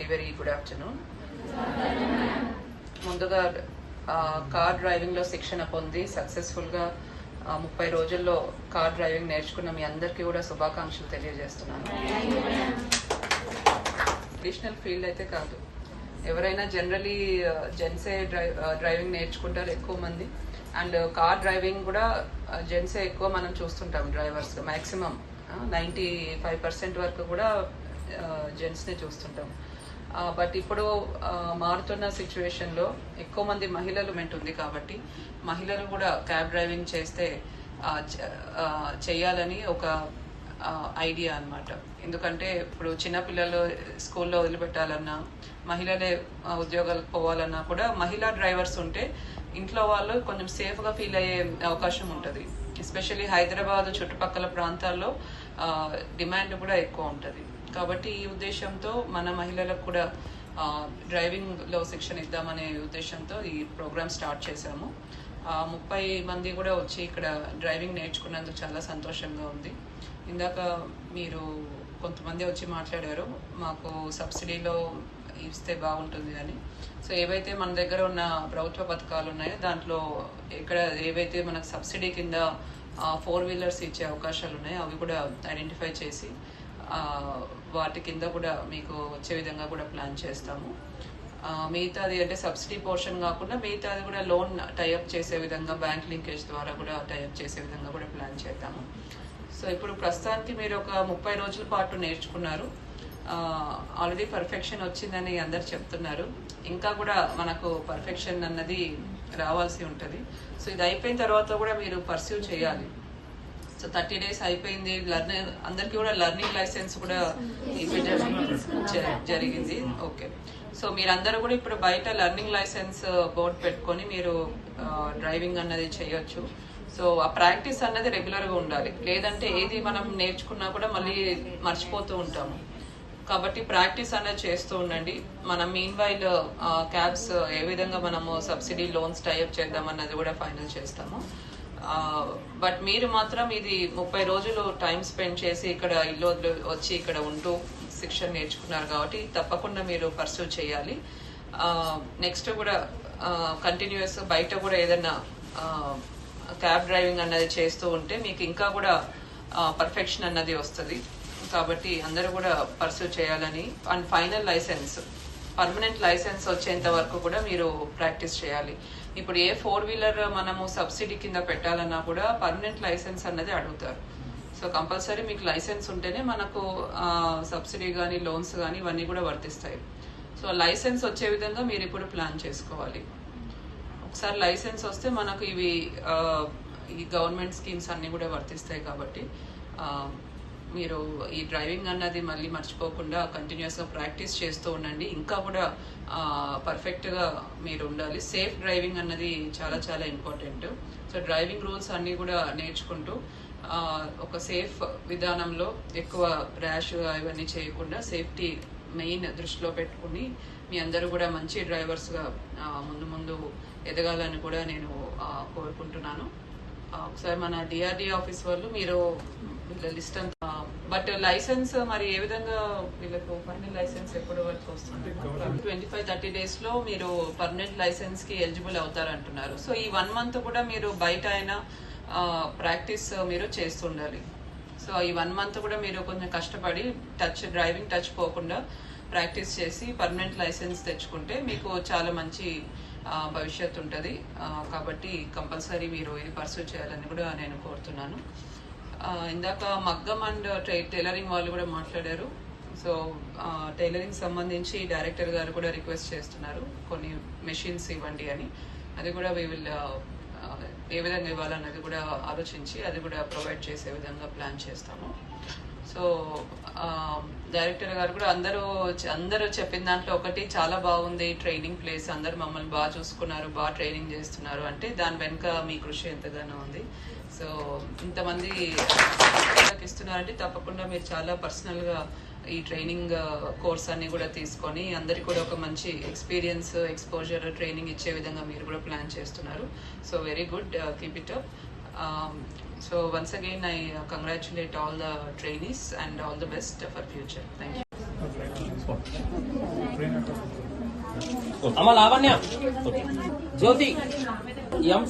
Very very good afternoon ముందుగా car డ్రైవింగ్లో శిక్షణ పొంది సక్సెస్ఫుల్గా ముప్పై రోజుల్లో కార్ డ్రైవింగ్ నేర్చుకున్న మీ అందరికీ కూడా శుభాకాంక్షలు తెలియజేస్తున్నాను. ట్రెడిషనల్ ఫీల్డ్ అయితే కాదు. ఎవరైనా జనరలీ జెంట్సే డ్రైవింగ్ నేర్చుకుంటారు ఎక్కువ మంది. అండ్ కార్ డ్రైవింగ్ కూడా జెంట్సే ఎక్కువ మనం చూస్తుంటాం drivers maximum ninety five percent వరకు కూడా జెంట్స్నే చూస్తుంటాం. బట్ ఇప్పుడు మారుతున్న సిచ్యువేషన్లో ఎక్కువ మంది మహిళలు మెంటుంది కాబట్టి మహిళలు కూడా క్యాబ్ డ్రైవింగ్ చేస్తే చేయాలని ఒక ఐడియా అన్నమాట. ఎందుకంటే ఇప్పుడు చిన్నపిల్లలు స్కూల్లో వదిలిపెట్టాలన్నా మహిళలే ఉద్యోగాలకు పోవాలన్నా కూడా మహిళా డ్రైవర్స్ ఉంటే ఇంట్లో వాళ్ళు కొంచెం సేఫ్గా ఫీల్ అయ్యే అవకాశం ఉంటుంది. ఎస్పెషల్లీ హైదరాబాద్ చుట్టుపక్కల ప్రాంతాల్లో డిమాండ్ కూడా ఎక్కువ ఉంటుంది. కాబట్టి ఈ ఉద్దేశంతో మన మహిళలకు కూడా డ్రైవింగ్లో శిక్షణ ఇద్దామనే ఉద్దేశంతో ఈ ప్రోగ్రామ్ స్టార్ట్ చేశాము. ముప్పై మంది కూడా వచ్చి ఇక్కడ డ్రైవింగ్ నేర్చుకున్నందుకు చాలా సంతోషంగా ఉంది. ఇందాక మీరు కొంతమంది వచ్చి మాట్లాడారు మాకు సబ్సిడీలో ఇస్తే బాగుంటుంది అని. సో ఏవైతే మన దగ్గర ఉన్న ప్రభుత్వ పథకాలు ఉన్నాయో దాంట్లో ఇక్కడ ఏవైతే మనకు సబ్సిడీ కింద ఫోర్ వీలర్స్ ఇచ్చే అవకాశాలు ఉన్నాయో అవి కూడా ఐడెంటిఫై చేసి వాటి కింద కూడా మీకు వచ్చే విధంగా కూడా ప్లాన్ చేస్తాము. మిగతాది అంటే సబ్సిడీ పోర్షన్ కాకుండా మిగతాది కూడా లోన్ టైఅప్ చేసే విధంగా బ్యాంక్ లింకేజ్ ద్వారా కూడా టైఅప్ చేసే విధంగా కూడా ప్లాన్ చేద్దాము. సో ఇప్పుడు ప్రస్తుతానికి మీరు ఒక ముప్పై రోజుల పాటు నేర్చుకున్నారు. ఆల్రెడీ పర్ఫెక్షన్ వచ్చిందని అందరు చెప్తున్నారు. ఇంకా కూడా మనకు పర్ఫెక్షన్ అన్నది రావాల్సి ఉంటుంది. సో ఇది అయిపోయిన తర్వాత కూడా మీరు పర్సీవ్ చేయాలి. సో థర్టీ డేస్ అయిపోయింది లర్నింగ్ అందరికి కూడా లర్నింగ్ లైసెన్స్ కూడా జరిగింది. ఓకే సో మీరందరూ కూడా ఇప్పుడు బయట లర్నింగ్ లైసెన్స్ బోర్డ్ పెట్టుకొని మీరు uh, డ్రైవింగ్ అన్నది చేయొచ్చు. సో ఆ ప్రాక్టీస్ అన్నది రెగ్యులర్గా ఉండాలి. లేదంటే ఏది మనం నేర్చుకున్నా కూడా మళ్ళీ మర్చిపోతూ ఉంటాము. కాబట్టి ప్రాక్టీస్ అనేది చేస్తూ ఉండండి. మనం మీన్ వైల్ క్యాబ్స్ ఏ విధంగా మనము సబ్సిడీ లోన్స్ టైప్ చేద్దాం అన్నది కూడా ఫైనల్ చేస్తాము. బట్ మీరు మాత్రం ఇది ముప్పై రోజులు టైం స్పెండ్ చేసి ఇక్కడ ఇల్లు వచ్చి ఇక్కడ ఉంటూ శిక్షణ నేర్చుకున్నారు కాబట్టి తప్పకుండా మీరు పర్సూ చేయాలి. నెక్స్ట్ కూడా కంటిన్యూస్ బయట కూడా ఏదైనా క్యాబ్ డ్రైవింగ్ అన్నది చేస్తూ ఉంటే మీకు ఇంకా కూడా పర్ఫెక్షన్ అన్నది వస్తుంది. కాబట్టి అందరూ కూడా పర్సూ చేయాలని and final licence. Permanent licence వచ్చేంత వరకు కూడా మీరు ప్రాక్టీస్ చేయాలి. ఇప్పుడు ఏ ఫోర్ వీలర్ మనము సబ్సిడీ కింద పెట్టాలన్నా కూడా పర్మనెంట్ లైసెన్స్ అన్నది అడుగుతారు. సో కంపల్సరీ మీకు లైసెన్స్ ఉంటేనే మనకు సబ్సిడీ కానీ లోన్స్ కానీ ఇవన్నీ కూడా వర్తిస్తాయి. సో లైసెన్స్ వచ్చే విధంగా మీరు ఇప్పుడు ప్లాన్ చేసుకోవాలి. ఒకసారి లైసెన్స్ వస్తే మనకు ఇవి ఈ గవర్నమెంట్ స్కీమ్స్ అన్నీ కూడా వర్తిస్తాయి కాబట్టి మీరు ఈ డ్రైవింగ్ అన్నది మళ్ళీ మర్చిపోకుండా కంటిన్యూస్గా ప్రాక్టీస్ చేస్తూ ఉండండి. ఇంకా కూడా పర్ఫెక్ట్గా మీరు ఉండాలి. సేఫ్ డ్రైవింగ్ అన్నది చాలా చాలా ఇంపార్టెంట్ సో డ్రైవింగ్ రూల్స్ అన్నీ కూడా నేర్చుకుంటూ ఒక సేఫ్ విధానంలో ఎక్కువ ర్యాష్ ఇవన్నీ చేయకుండా సేఫ్టీ మెయిన్ దృష్టిలో పెట్టుకుని మీ అందరూ కూడా మంచి డ్రైవర్స్గా ముందు ముందు ఎదగాలని కూడా నేను కోరుకుంటున్నాను. ఒకసారి మన డిఆర్డి ఆఫీస్ వాళ్ళు మీరు వీళ్ళ లిస్ట్ అంతా. బట్ లైసెన్స్ మరి ఏ విధంగా వీళ్ళకు ఫైనల్ లైసెన్స్ ఎప్పటి వరకు వస్తుంది? ట్వంటీ ఫైవ్ థర్టీ డేస్లో మీరు పర్మనెంట్ లైసెన్స్కి ఎలిజిబుల్ అవుతారంటున్నారు. సో ఈ వన్ మంత్ కూడా మీరు బయట అయినా ప్రాక్టీస్ మీరు చేస్తుండాలి. సో ఈ వన్ మంత్ కూడా మీరు కొంచెం కష్టపడి టచ్ డ్రైవింగ్ టచ్ పోకుండా ప్రాక్టీస్ చేసి పర్మనెంట్ లైసెన్స్ తెచ్చుకుంటే మీకు చాలా మంచి భవిష్యత్తు ఉంటుంది. కాబట్టి కంపల్సరీ మీరు ఇది పర్సూ చేయాలని కూడా నేను కోరుతున్నాను. ఇందాక మగ్గం అండ్ టైలరింగ్ వాళ్ళు కూడా మాట్లాడారు. సో టైలరింగ్ సంబంధించి డైరెక్టర్ గారు కూడా రిక్వెస్ట్ చేస్తున్నారు. కొన్ని మెషిన్స్ ఇవ్వండి అని. అది కూడా వీ విల్ ఏ విధంగా ఇవ్వాలన్నది కూడా ఆలోచించి అది కూడా ప్రొవైడ్ చేసే విధంగా ప్లాన్ చేస్తాము. సో um, డైరెక్టర్ గారు కూడా అందరూ అందరూ చెప్పిన దాంట్లో ఒకటి చాలా బాగుంది ట్రైనింగ్ ప్లేస్. అందరు మమ్మల్ని బాగా చూసుకున్నారు బాగా ట్రైనింగ్ చేస్తున్నారు. అంటే దాని వెనుక మీ కృషి ఎంతగానో ఉంది. సో ఇంతమంది ఇస్తున్నారంటే తప్పకుండా మీరు చాలా పర్సనల్గా ఈ ట్రైనింగ్ uh, కోర్స్ అన్ని కూడా తీసుకొని అందరికి కూడా ఒక మంచి ఎక్స్పీరియన్స్ ఎక్స్పోజర్ ట్రైనింగ్ ఇచ్చే విధంగా మీరు కూడా ప్లాన్ చేస్తున్నారు. So very good uh, keep it up. Um, So once again, I uh, congratulate all the trainees and all the best for future. Thank you. ಅಮ್ಮ ಲಾವಣ್ಯ ಜ್ಯೋತಿ ಎಂ